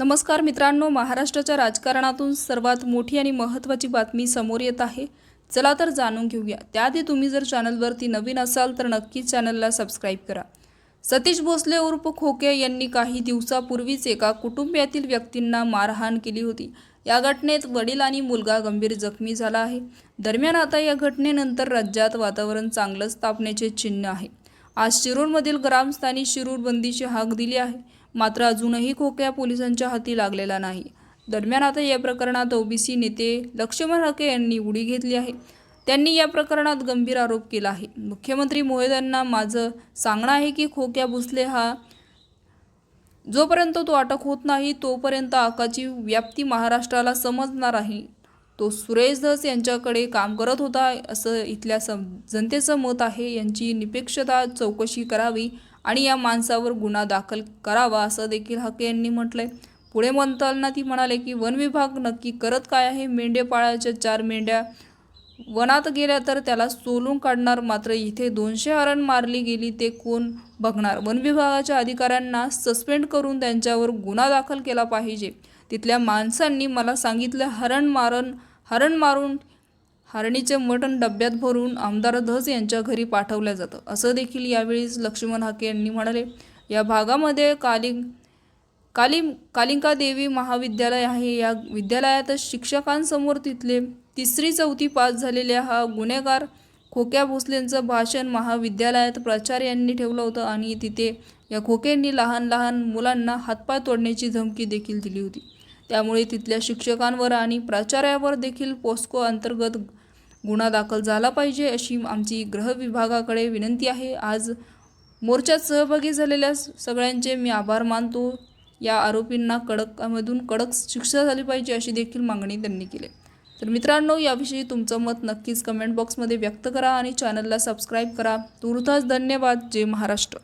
नमस्कार मित्रांनो महाराष्ट्राच्या राजकारणातून सर्वात मोठी आणि महत्त्वाची बातमी समोर येत आहे. चला तर जाणून घेऊया. त्याआधी तुम्ही जर चॅनलवरती नवीन असाल तर नक्कीच चॅनलला सबस्क्राईब करा. सतीश भोसले उर्फ खोके यांनी काही दिवसापूर्वीच एका कुटुंबियातील व्यक्तींना मारहाण केली होती. या घटनेत वडील आणि मुलगा गंभीर जखमी झाला आहे. दरम्यान आता या घटनेनंतर राज्यात वातावरण चांगलंच तापण्याचे चिन्ह आहे. आज शिरूरमधील ग्रामस्थांनी शिरूर बंदीची हाक दिली आहे. मात्र अजूनही खोक्या पोलिसांच्या हाती लागलेला नाही. दरम्यान आता या प्रकरणात ओबीसी नेते लक्ष्मण हके यांनी उडी घेतली आहे. त्यांनी या प्रकरणात गंभीर आरोप केला आहे. मुख्यमंत्री मोहित यांना माझं सांगणं आहे की खोक्या भुसले हा जोपर्यंत तो अटक होत नाही तोपर्यंत आकाची व्याप्ती महाराष्ट्राला समजणार आहे. तो सुरेश धस यांच्याकडे काम करत होता असं इथल्या सम जनतेचं मत आहे. यांची निपेक्षता चौकशी करावी आणि या माणसावर गुन्हा दाखल करावा असं देखील हके यांनी म्हटलंय. पुढे म्हणताना ती म्हणाले की वन विभाग नक्की करत काय आहे? मेंढेपाळाच्या चार मेंढ्या वनात गेल्या तर त्याला सोलून काढणार? मात्र इथे दोनशे हरण मारली गेली ते कोण बघणार? वन विभागाच्या अधिकाऱ्यांना सस्पेंड करून त्यांच्यावर गुन्हा दाखल केला पाहिजे. तिथल्या माणसांनी मला सांगितलं हरण मारण हरण मारून हारणीचे मटण डब्यात भरून आमदार धस यांच्या घरी पाठवलं जातं. असं देखील यावेळी लक्ष्मण हाके यांनी म्हणाले. या भागामध्ये कालिंग कालिम कालिंका देवी महाविद्यालय आहे. या विद्यालयात शिक्षकांसमोर तिथले तिसरी चौथी पास झालेल्या हा गुन्हेगार खोक्या भोसलेंचं भाषण महाविद्यालयात प्राचार्यांनी ठेवलं होतं आणि तिथे या खोक्यांनी लहान लहान मुलांना हातपाय तोडण्याची धमकी देखील दिली होती. त्यामुळे तिथल्या शिक्षकांवर आणि प्राचार्यावर देखील पोस्को अंतर्गत गुन्हा दाखल झाला पाहिजे अशी आमची गृह विभागाकडे विनंती आहे. आज मोर्चात सहभागी झालेल्या सगळ्यांचे मी आभार मानतो. या आरोपींना कडकमधून कडक शिक्षा झाली पाहिजे अशी देखील मागणी त्यांनी केली. तर मित्रांनो याविषयी तुमचं मत नक्कीच कमेंट बॉक्समध्ये व्यक्त करा आणि चॅनलला सबस्क्राईब करा. तुर्तास धन्यवाद. जय महाराष्ट्र.